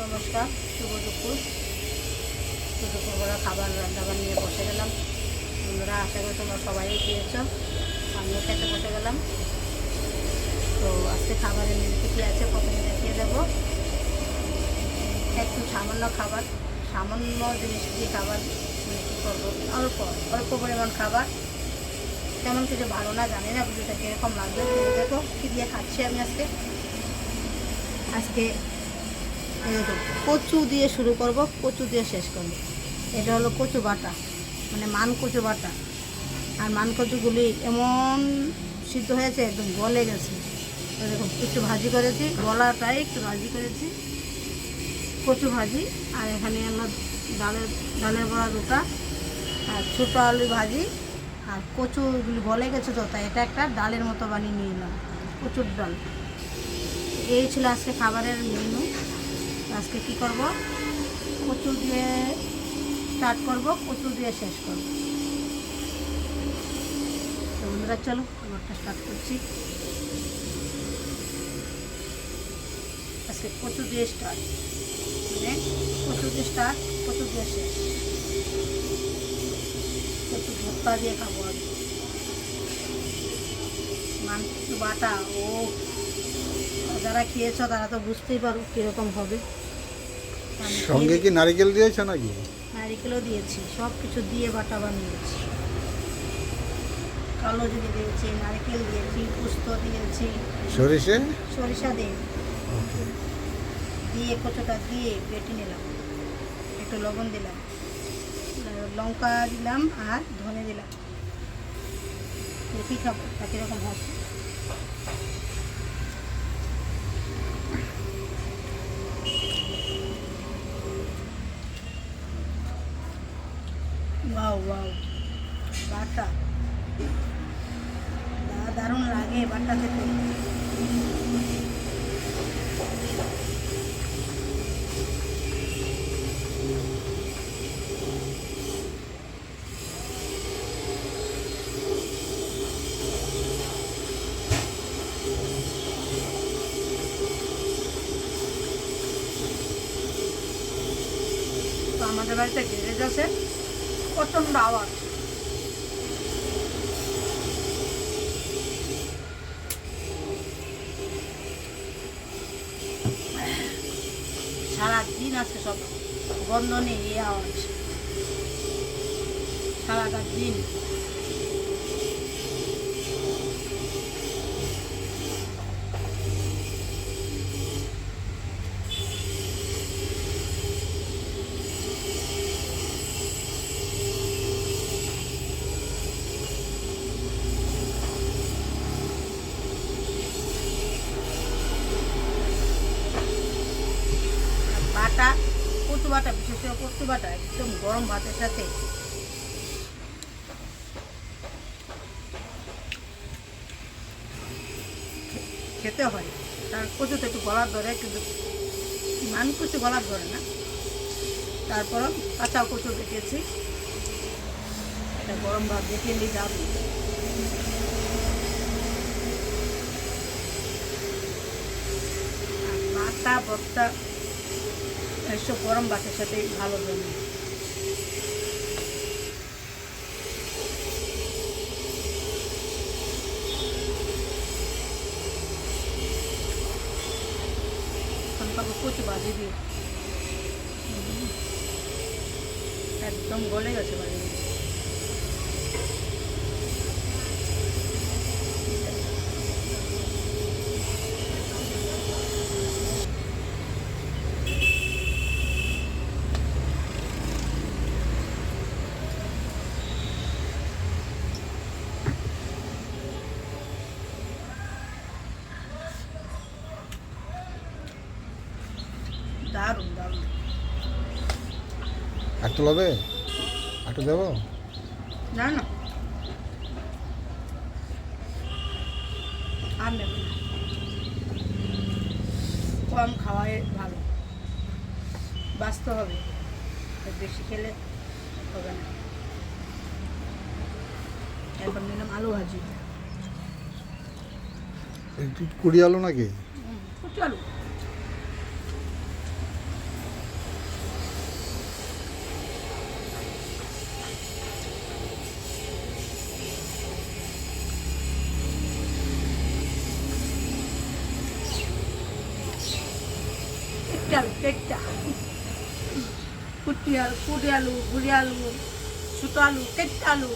নমস্কার, শুভ দুপুর। শুভ দুপুরবেলা খাবার রান্নাবার নিয়ে বসে গেলাম। বন্ধুরা, আশা করি তোমরা সবাই খেয়েছ, আমিও খেতে বসে গেলাম। তো আজকে খাবারের মেনুতে কী আছে প্রথমে দেখিয়ে দেবো। একটু সামান্য খাবার, সামান্য জিনিস দিয়ে খাবার মানে কী করব অল্প অল্প পরিমাণ খাবার। তেমন কিছু ভালো না, জানি না ভিডিওটা কীরকম লাগবে। দেখো কী দিয়ে খাচ্ছি আমি আজকে। আজকে কচু দিয়ে শুরু করব, কচু দিয়ে শেষ করব। এটা হলো কচু বাটা মানে মান কচু বাটা। আর মান কচুগুলি এমন সিদ্ধ হয়েছে, একদম গলে গেছে। এরকম একটু ভাজি করেছি, গলাটাই একটু ভাজি করেছি। কচু ভাজি, আর এখানে আমার ডালের ডালের বড়া দুটা, আর ছোটো আলু ভাজি। আর কচুগুলি গলে গেছে তো, তাই এটা একটা ডালের মতো বানিয়ে নিয়ে এলাম কচুর ডাল। এই ছিল আজকে খাবারের মেনু আজকে কি করব? কচু দিয়ে স্টার্ট করব, কচু দিয়ে শেষ করব। তো বন্ধুরা, চলো খাবারটা স্টার্ট করছি। আজকে কচু দিয়ে স্টার্ট মানে কচু দিয়ে স্টার্ট কচু দিয়ে শেষ। কচু ভর্তা দিয়ে খাব মাংস বাটা, ও। যারা খেয়েছো তারা তো বুঝতেই পারো কীরকম হবে। সঙ্গে কি নারিকেল দিয়েছ নাকি? নারিকেলও দিয়েছি সব কিছু দিয়ে বাটা বানিয়েছি। কালো জিরে দিয়েছি নারকেল দিয়েছি পুস্ত দিয়েছি। সরিষে? সরিষা দিয়ে। দিয়ে কচুটা দিয়ে বেটে নিলাম। একটু লবণ দিলাম। লঙ্কা দিলাম আর ধনে দিলাম। দেখি খাব তা কীরকম হবে। ওয়াও ওয়াও বাটা দা- দারুণ লাগে বাটা খেতে তো আমাদের বাড়িতে গ্যারেজ আছে। প্রচণ্ড আওয়াজ। সারাদিন আছে সব বন্ধ নেই আওয়াজ। সারাটা দিন। বাটা বিশেষ করে বাটা একদম গরম ভাতের সাথে। খেতে হয়। তার কচু তো একটু গলার ধরে কিন্তু মান কচু গলার ধরে না। তারপরও কাঁচা কচু দেখেছি এটা গরম ভাত দেখে নিয়ে যাব। বাটা ভর্তা এসব গরম ভাতের সাথে ভালো জমে কচু বাজি দিয়ে। একদম গলে গেছে বাড়ি দারুণ দারুণ। একটু লবে একটু দেবো? না না আর নেব না। কম খাওয়াই ভালো। বাঁচতে হবে। বেশি খেলে হবে না। এখন নিলাম আলু ভাজি। একটু কুড়ি আলু নাকি? কুচি আলু। আলু কেটটা কুটি আলু কুটি আলু গুড়ি আলু ছোটো আলু কেটটা আলু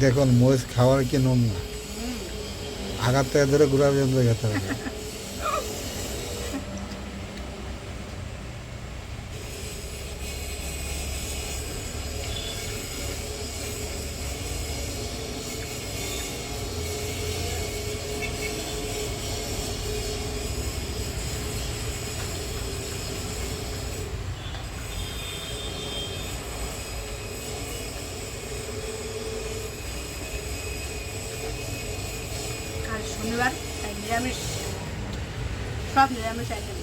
দেখুন, মহিষ খাওয়ার কি নম না আঘাত থেকে ধরে ঘুরা পর্যন্ত খেতে সব নিরামিষ আইটেম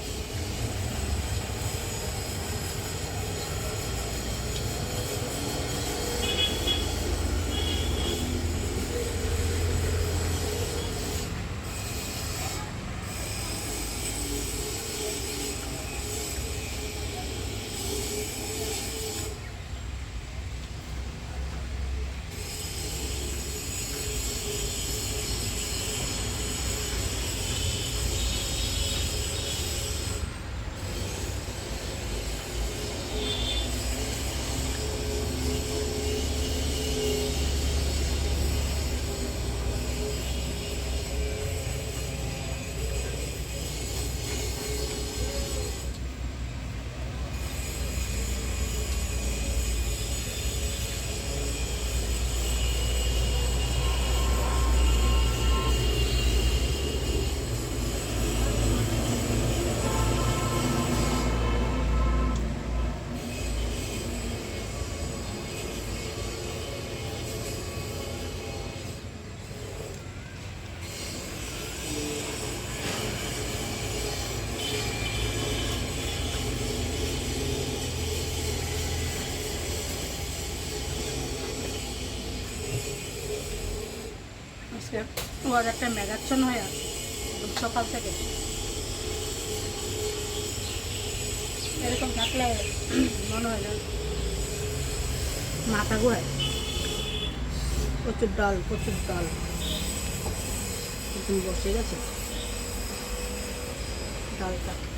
আজকে ওয়াদারটা মেঘাচ্ছন্ন হয়ে আছে, সকাল থেকে। এরকম থাকলে মনে হয় না, মাথা ঘুরায়। প্রচুর ডাল প্রচুর ডাল। বসে গেছে। ডালটা।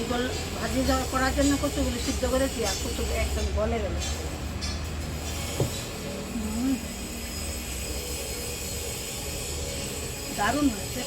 ভাজি গল ভাজি করার জন্য কচুগুলি সিদ্ধ করেছি আর কচু একদম গলে গেল। দারুণ হয়েছে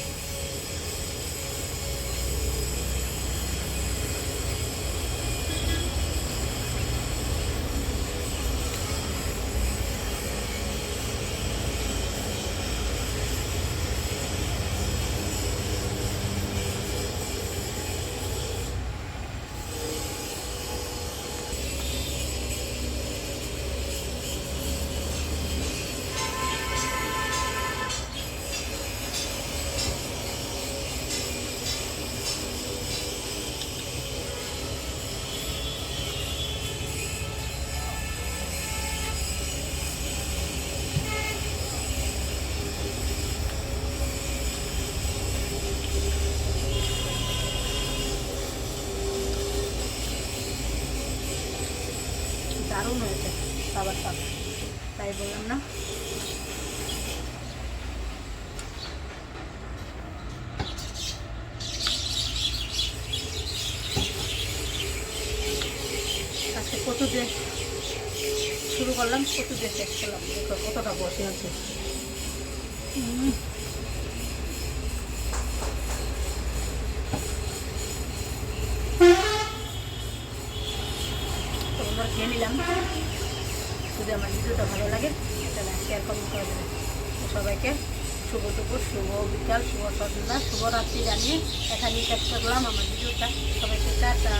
খাবারটা তাই বললাম না। আজকে দিয়ে শুরু করলাম, কচু দিয়ে শেষ করলাম। কতটা বসে আছে। খেয়ে নিলাম। যদি আমার ভিডিওটা ভালো লাগে তাহলে শেয়ার কমেন্ট করে দেবেন। সবাইকে শুভ দুপুর, শুভ বিকাল, শুভ সন্ধ্যা, শুভ রাত্রি জানিয়ে এখানেই শেষ করলাম আমার ভিডিওটা। সবাইকে টাটা।